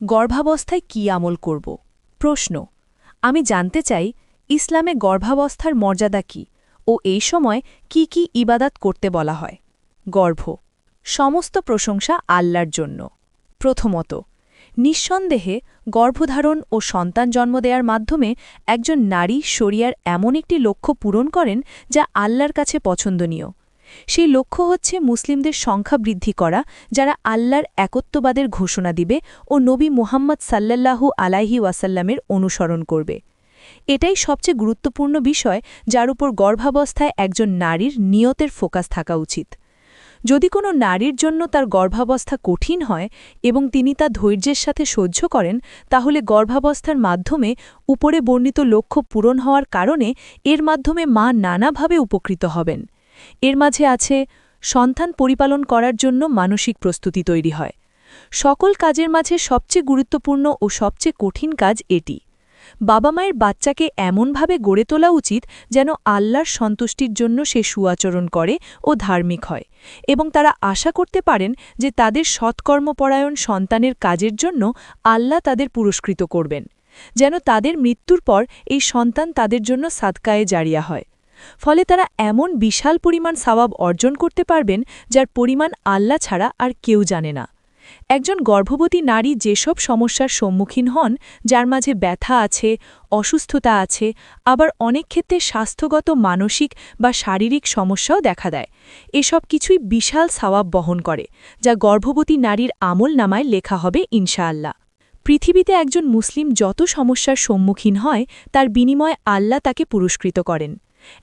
গর্ভাবস্থায় কি আমল করব? প্রশ্ন, আমি জানতে চাই ইসলামে গর্ভাবস্থার মর্যাদা কি ও এই সময় কি কি ইবাদাত করতে বলা হয়? গর্ভ, সমস্ত প্রশংসা আল্লাহর জন্য। প্রথমত, নিঃসন্দেহে গর্ভধারণ ও সন্তান জন্ম দেওয়ার মাধ্যমে একজন নারী শরিয়ার এমন একটি লক্ষ্য পূরণ করেন যা আল্লাহর কাছে পছন্দনীয়। সেই লক্ষ্য হচ্ছে মুসলিমদের সংখ্যা বৃদ্ধি করা, যারা আল্লাহর একত্ববাদের ঘোষণা দিবে ও নবী মুহাম্মদ সাল্লাল্লাহু আলাইহি ওয়াসাল্লামের অনুসরণ করবে। এটাই সবচেয়ে গুরুত্বপূর্ণ বিষয় যার উপর গর্ভাবস্থায় একজন নারীর নিয়তের ফোকাস থাকা উচিত। যদি কোনো নারীর জন্য তার গর্ভাবস্থা কঠিন হয় এবং তিনি তা ধৈর্যের সাথে সহ্য করেন, তাহলে গর্ভাবস্থার মাধ্যমে উপরে বর্ণিত লক্ষ্য পূরণ হওয়ার কারণে এর মাধ্যমে মা নানাভাবে উপকৃত হবেন। এর মাঝে আছে সন্তান পরিপালন করার জন্য মানসিক প্রস্তুতি তৈরি হয়। সকল কাজের মাঝে সবচেয়ে গুরুত্বপূর্ণ ও সবচেয়ে কঠিন কাজ এটি। বাবা মায়ের বাচ্চাকে এমনভাবে গড়ে তোলা উচিত যেন আল্লাহর সন্তুষ্টির জন্য সে সুআচরণ করে ও ধার্মিক হয় এবং তারা আশা করতে পারেন যে তাদের সৎকর্মপরায়ণ সন্তানের কাজের জন্য আল্লাহ তাদের পুরস্কৃত করবেন, যেন তাদের মৃত্যুর পর এই সন্তান তাদের জন্য সাদকায়ে জারিয়া হয়। ফলে তারা এমন বিশাল পরিমাণ সওয়াব অর্জন করতে পারবেন যার পরিমাণ আল্লাহ ছাড়া আর কেউ জানে না। একজন গর্ভবতী নারী যেসব সমস্যার সম্মুখীন হন, যার মাঝে ব্যথা আছে, অসুস্থতা আছে, আবার অনেক ক্ষেত্রে স্বাস্থ্যগত, মানসিক বা শারীরিক সমস্যাও দেখা দেয়। এসব কিছুই বিশাল সওয়াব বহন করে, যা গর্ভবতী নারীর আমল নামায় লেখা হবে, ইনশাআল্লাহ। পৃথিবীতে একজন মুসলিম যত সমস্যার সম্মুখীন হয়, তার বিনিময়ে আল্লাহ তাকে পুরস্কৃত করেন।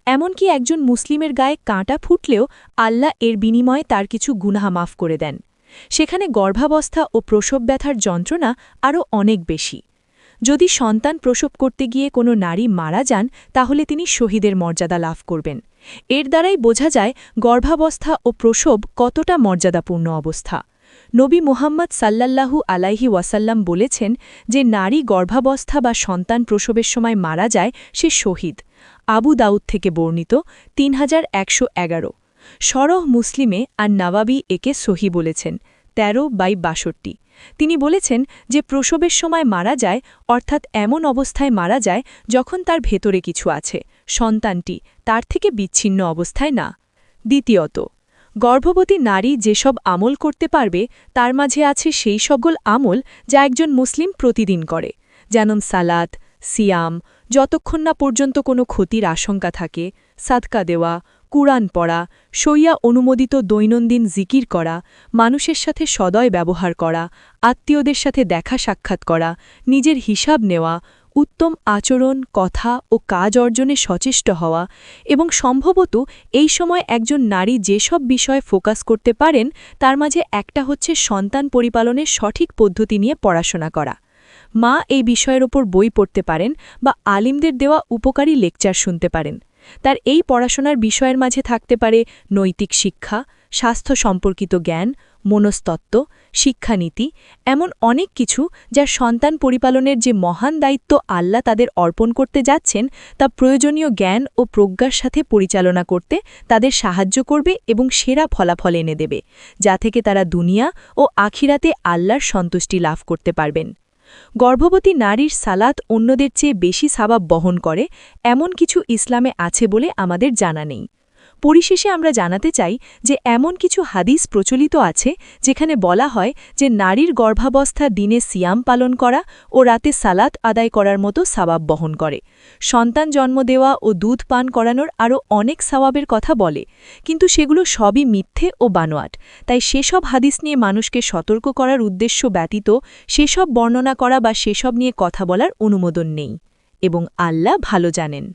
এমনকি একজন মুসলিমের গায়ে কাঁটা ফুটলেও আল্লাহ এর বিনিময়ে তার কিছু গুনাহা মাফ করে দেন। সেখানে গর্ভাবস্থা ও প্রসব ব্যথার যন্ত্রণা আরও অনেক বেশি। যদি সন্তান প্রসব করতে গিয়ে কোনো নারী মারা যান, তাহলে তিনি শহীদের মর্যাদা লাভ করবেন। এর দ্বারাই বোঝা যায় গর্ভাবস্থা ও প্রসব কতটা মর্যাদাপূর্ণ অবস্থা। নবী মুহাম্মদ সাল্লাল্লাহু আলাইহি ওয়াসাল্লাম বলেছেন যে, নারী গর্ভাবস্থা বা সন্তান প্রসবের সময় মারা যায়, সে শহীদ। আবু দাউদ থেকে বর্ণিত তিন হাজার একশো এগারো। সরহ মুসলিমে আর নবাবি একে সহি বলেছেন ১৩ বাই বাষট্টি। তিনি বলেছেন যে প্রসবের সময় মারা যায়, অর্থাৎ এমন অবস্থায় মারা যায় যখন তার ভেতরে কিছু আছে, সন্তানটি তার থেকে বিচ্ছিন্ন অবস্থায় না। দ্বিতীয়ত, গর্ভবতী নারী যেসব আমল করতে পারবে, তার মাঝে আছে সেই সকল আমল যা একজন মুসলিম প্রতিদিন করে, যেমন সালাত সিয়াম, যতক্ষণ না পর্যন্ত কোনো ক্ষতির আশঙ্কা থাকে, সাদকা দেওয়া, কুরআন পড়া, সইয়া অনুমোদিত দৈনন্দিন জিকির করা, মানুষের সাথে সদয় ব্যবহার করা, আত্মীয়দের সাথে দেখা সাক্ষাৎ করা, নিজের হিসাব নেওয়া, উত্তম আচরণ, কথা ও কাজ অর্জনে সচেষ্ট হওয়া এবং সম্ভবত এই সময় একজন নারী যেসব বিষয়ে ফোকাস করতে পারেন, তার মাঝে একটা হচ্ছে সন্তান পরিপালনের সঠিক পদ্ধতি নিয়ে পড়াশোনা করা। মা এই বিষয়ের ওপর বই পড়তে পারেন বা আলিমদের দেওয়া উপকারী লেকচার শুনতে পারেন। তার এই পড়াশোনার বিষয়ের মাঝে থাকতে পারে নৈতিক শিক্ষা, স্বাস্থ্য সম্পর্কিত জ্ঞান, মনস্তত্ত্ব, শিক্ষানীতি, এমন অনেক কিছু যা সন্তান পরিপালনের যে মহান দায়িত্ব আল্লাহ তাদের অর্পণ করতে যাচ্ছেন তা প্রয়োজনীয় জ্ঞান ও প্রজ্ঞার সাথে পরিচালনা করতে তাদের সাহায্য করবে এবং সেরা ফলাফল এনে দেবে, যা থেকে তারা দুনিয়া ও আখিরাতে আল্লাহর সন্তুষ্টি লাভ করতে পারবেন। গর্ভবতী নারীর সালাত অন্যদের চেয়ে বেশি সাবাব বহন করে, এমন কিছু ইসলামে আছে বলে আমাদের জানা নেই। পরিশেষে আমরা জানাতে চাই যে এমন কিছু হাদিস প্রচলিত আছে যেখানে বলা হয় যে নারীর গর্ভাবস্থা দিনে সিয়াম পালন করা ও রাতে সালাত আদায় করার মতো সাবাব বহন করে। সন্তান জন্ম দেওয়া ও দুধ পান করানোর আরও অনেক সাবাবের কথা বলে, কিন্তু সেগুলো সবই মিথ্যে ও বানোয়াট। তাই সেসব হাদিস নিয়ে মানুষকে সতর্ক করার উদ্দেশ্য ব্যতীত সেসব বর্ণনা করা বা সেসব নিয়ে কথা বলার অনুমোদন নেই এবং আল্লাহ ভালো জানেন।